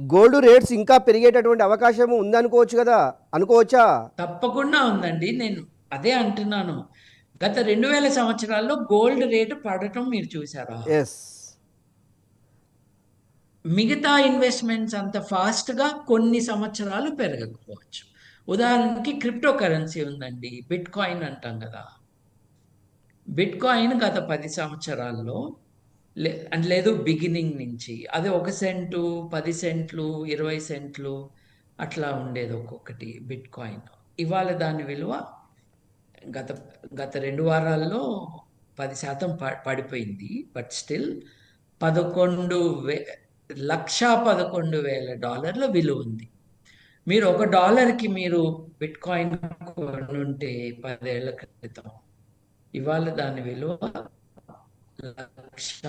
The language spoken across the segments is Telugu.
గోల్డ్ రేట్స్ ఇంకా పెరిగేటటువంటి అవకాశం ఉందనుకోవచ్చు కదా? అనుకోవచ్చా? తప్పకుండా ఉందండి. నేను అదే అంటున్నాను. గత రెండు వేల సంవత్సరాల్లో గోల్డ్ రేటు పడటం మీరు చూసారా ఎస్ మిగతా ఇన్వెస్ట్మెంట్స్ అంత ఫాస్ట్గా కొన్ని సంవత్సరాలు పెరగకపోవచ్చు. ఉదాహరణకి క్రిప్టో కరెన్సీ ఉందండి. బిట్ కాయిన్ అంటాం కదా. బిట్ కాయిన్ గత పది సంవత్సరాల్లో లే లేదు బిగినింగ్ నుంచి. అదే ఒక సెంటు పది సెంట్లు ఇరవై సెంట్లు అట్లా ఉండేది ఒక్కొక్కటి బిట్ కాయిన్ ఇవాళ దాని విలువ గత గత రెండు వారాల్లో పది శాతం ప పడిపోయింది. బట్ స్టిల్ పదకొండు వే లక్ష పదకొండు వేల డాలర్ల విలువ ఉంది. మీరు ఒక డాలర్కి మీరు బిట్ కాయిన్ కొనుంటే పదేళ్ళ క్రితం ఇవాళ దాని విలువ లక్ష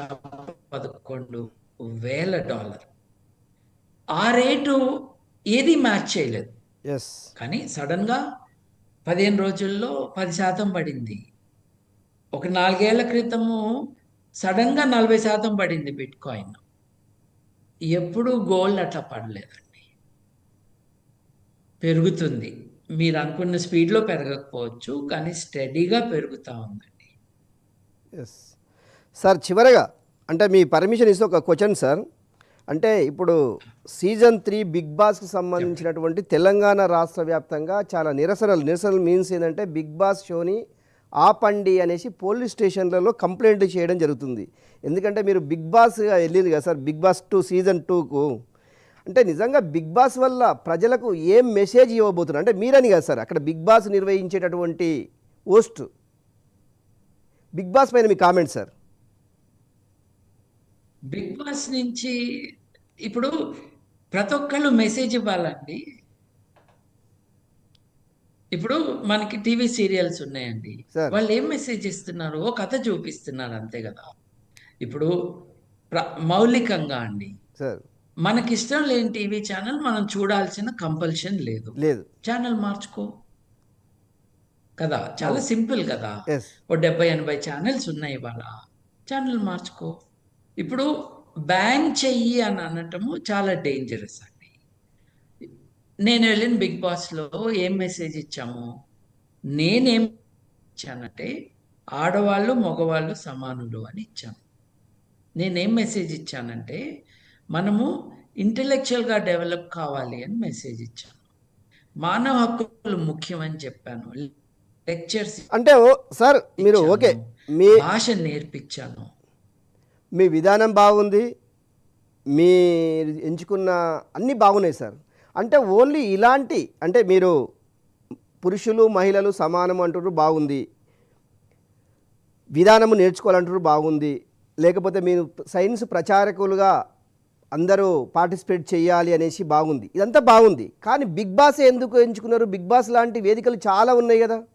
పదకొండు వేల డాలర్. ఆ రేటు ఏది మ్యాచ్ చేయలేదు. కానీ సడన్గా పదిహేను రోజుల్లో పది శాతం పడింది. ఒక నాలుగేళ్ళ క్రితము సడన్గా నలభై శాతం పడింది బిట్ కాయిన్ ఎప్పుడు గోల్డ్ అట్లా పడలేదండి. పెరుగుతుంది. మీరు అనుకున్న స్పీడ్లో పెరగకపోవచ్చు కానీ స్టడీగా పెరుగుతూ ఉందండి. ఎస్ సార్ చివరగా అంటే మీ పర్మిషన్ ఇస్తే ఒక క్వశ్చన్ సార్ అంటే ఇప్పుడు సీజన్ త్రీ బిగ్ బాస్కి సంబంధించినటువంటి తెలంగాణ రాష్ట్ర వ్యాప్తంగా చాలా నిరసనలు నిరసనలు మీన్స్ ఏంటంటే బిగ్ బాస్ షోని ఆపండి అనేసి పోలీస్ స్టేషన్లలో కంప్లైంట్ చేయడం జరుగుతుంది. ఎందుకంటే మీరు బిగ్ బాస్ వెళ్ళింది కదా sir big boss two season టూకు అంటే నిజంగా బిగ్ బాస్ వల్ల ప్రజలకు ఏం మెసేజ్ ఇవ్వబోతున్నారు? అంటే మీరని కదా సార్ అక్కడ బిగ్ బాస్ నిర్వహించేటటువంటి పోస్ట్ బిగ్ బాస్ పైన మీ కామెంట్ సార్ బిగ్ బాస్ నుంచి ఇప్పుడు ప్రతి ఒక్కళ్ళు మెసేజ్ ఇవ్వాలండి. ఇప్పుడు మనకి టీవీ సీరియల్స్ ఉన్నాయండి. వాళ్ళు ఏం మెసేజ్ ఇస్తున్నారు? ఓ కథ చూపిస్తున్నారు అంతే కదా. ఇప్పుడు మౌలికంగా అండి. సార్. మనకిష్టం లేని టీవీ ఛానల్ మనం చూడాల్సిన కంపల్షన్ లేదు. లేదు. ఛానల్ మార్చుకో. కదా. చాలా సింపుల్ కదా. ఓ డెబ్బై ఎనభై ఛానల్స్ ఉన్నాయి ఇవాళ. ఛానల్ మార్చుకో. ఇప్పుడు బ్యాన్ చెయ్యి అని అనటము చాలా డేంజరస్ అండి. నేను వెళ్ళిన బిగ్ బాస్లో ఏం మెసేజ్ ఇచ్చాము? నేనేం ఇచ్చానంటే ఆడవాళ్ళు మగవాళ్ళు సమానులు అని ఇచ్చాను. నేనేం మెసేజ్ ఇచ్చానంటే మనము ఇంటలెక్చువల్గా డెవలప్ కావాలి అని మెసేజ్ ఇచ్చాను. మానవ హక్కులు ముఖ్యమని చెప్పాను. లెక్చర్స్ అంటే సార్ మీరు ఓకే మీ భాష నేర్పించాను. మీ విధానం బాగుంది మీ ఎంచుకున్న అన్నీ బాగున్నాయి సార్. అంటే ఓన్లీ ఇలాంటి అంటే మీరు పురుషులు మహిళలు సమానం అంటున్నారు బాగుంది. విధానము నేర్చుకోవాలంటారు బాగుంది. లేకపోతే మీరు సైన్స్ ప్రచారకులుగా అందరూ పార్టిసిపేట్ చేయాలి అనేసి బాగుంది. ఇదంతా బాగుంది. కానీ బిగ్ బాస్ ఎందుకు ఎంచుకున్నారు? బిగ్ బాస్ లాంటి వేదికలు చాలా ఉన్నాయి కదా సార్.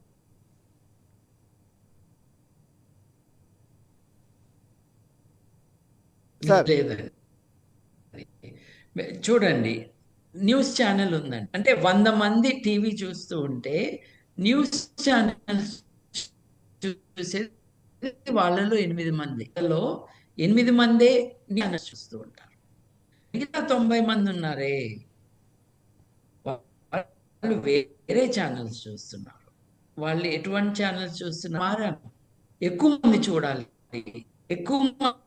లేదండి చూడండి న్యూస్ ఛానల్ ఉందండి. అంటే వంద మంది టీవీ చూస్తూ ఉంటే న్యూస్ ఛానల్ చూసేది వాళ్ళలో ఎనిమిది మంది. లో ఎనిమిది మందే న్యూస్ చూస్తూ ఉంటారు. మిగతా తొంభై మంది ఉన్నారే. వాళ్ళు వేరే ఛానల్స్ చూస్తున్నారు. వాళ్ళు ఎటువంటి ఛానల్స్ చూస్తున్నారు? మారాను ఎక్కువ మంది చూడాలి. ఎక్కువ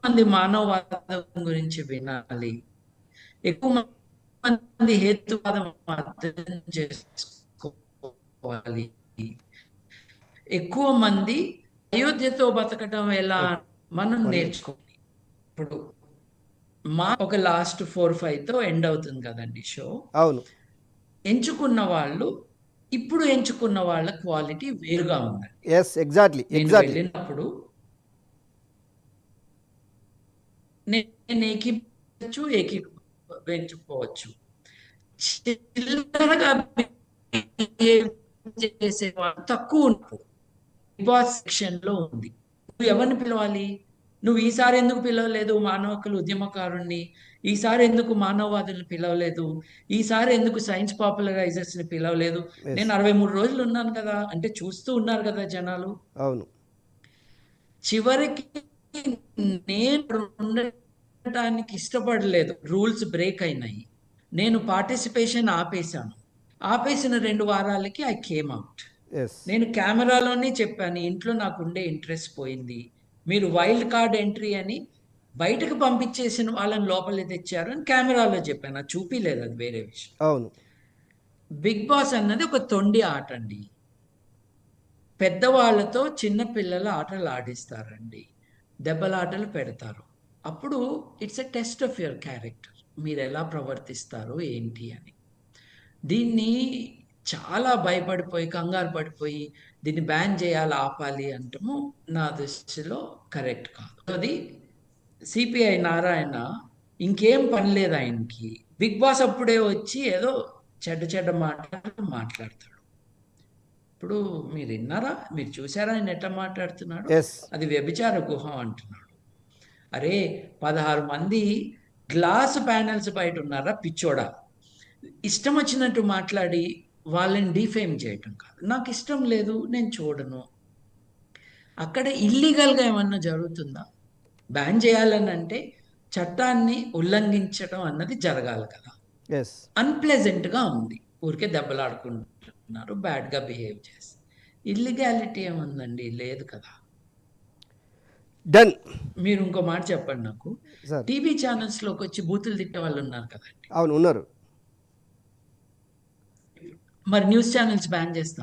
మంది మానవవాదం గురించి వినాలి. ఎక్కువ మంది హేతువాదం అర్థం చేసుకోవాలి. ఎక్కువ మంది అయోధ్యతో బతకడం ఎలా మనం నేర్చుకోవాలి. ఇప్పుడు మా ఒక లాస్ట్ ఫోర్ ఫైవ్తో ఎండ్ అవుతుంది కదండి షో అవును. ఎంచుకున్న వాళ్ళు ఇప్పుడు ఎంచుకున్న వాళ్ళ క్వాలిటీ వేరుగా ఉందండి ఎస్ ఎగ్జాక్ట్లీ ఎగ్జాక్ట్లీ వెళ్ళినప్పుడు నేను చిల్లరగా behave చేసే తక్కువ బాస్ సెక్షన్లో ఉంది. నువ్వు ఎవరిని పిలవాలి? నువ్వు ఈసారి ఎందుకు పిలవలేదు మానవ హక్కుల ఉద్యమకారుణ్ణి? ఈసారి ఎందుకు మానవవాదుల్ని పిలవలేదు? ఈసారి ఎందుకు సైన్స్ పాపులరైజర్స్ని పిలవలేదు. నేను అరవై మూడు రోజులు ఉన్నాను కదా అంటే చూస్తూ ఉన్నారు కదా జనాలు. అవును. చివరికి నేను ఉండటానికి ఇష్టపడలేదు. రూల్స్ బ్రేక్ అయినాయి. నేను పార్టిసిపేషన్ ఆపేశాను. ఆపేసిన రెండు వారాలకి ఐ కేమ్ అవుట్. నేను కెమెరాలోనే చెప్పాను ఇంట్లో నాకు ఉండే ఇంట్రెస్ట్ పోయింది. మీరు వైల్డ్ కార్డ్ ఎంట్రీ అని బయటకు పంపించేసిన వాళ్ళని లోపలికి తెచ్చారు అని కెమెరాలో చెప్పాను. అది చూపిలేదు అది వేరే విషయం. అవును. బిగ్ బాస్ అన్నది ఒక తొండి ఆట అండి. పెద్దవాళ్ళతో చిన్న పిల్లల ఆటలు ఆడిస్తారండి. దెబ్బలాటలు పెడతారు. అప్పుడు it's a test of your character మీరు ఎలా ప్రవర్తిస్తారు ఏంటి అని. దీన్ని చాలా భయపడిపోయి కంగారు పడిపోయి దీన్ని బ్యాన్ చేయాలి ఆపాలి అంటము నా దృష్టిలో కరెక్ట్ కాదు. అది సిపిఐ నారాయణ ఇంకేం పని లేదు ఆయనకి. బిగ్ బాస్ అప్పుడే వచ్చి ఏదో చెడ్డ చెడ్డ మాటలు మాట్లాడతాడు. ఇప్పుడు మీరు విన్నారా? మీరు చూసారా ఆయన ఎట్లా మాట్లాడుతున్నాడు? అది వ్యభిచార గుహ అంటున్నాడు. అరే పదహారు మంది గ్లాస్ ప్యానెల్స్ బయట ఉన్నారా పిచ్చోడా? ఇష్టం వచ్చినట్టు మాట్లాడి వాళ్ళని డిఫేమ్ చేయటం కాదు. నాకు ఇష్టం లేదు నేను చూడను. అక్కడ ఇల్లీగల్గా ఏమన్నా జరుగుతుందా? బ్యాన్ చేయాలని అంటే చట్టాన్ని ఉల్లంఘించడం అన్నది జరగాలి కదా. అన్ప్లెజెంట్గా ఉంది. ఊరికే దెబ్బలాడుకుంటున్నారు బ్యాడ్గా బిహేవ్ చేసి ఇల్లీగాలిటీ ఏముందండి? లేదు కదా. డన్ మీరు ఇంకో మాట చెప్పండి నాకు. టీవీ ఛానల్స్లోకి వచ్చి బూతులు తిట్టే వాళ్ళు ఉన్నారు కదండి. అవును ఉన్నారు. మరి న్యూస్ ఛానల్స్ బ్యాన్ చేస్తాం.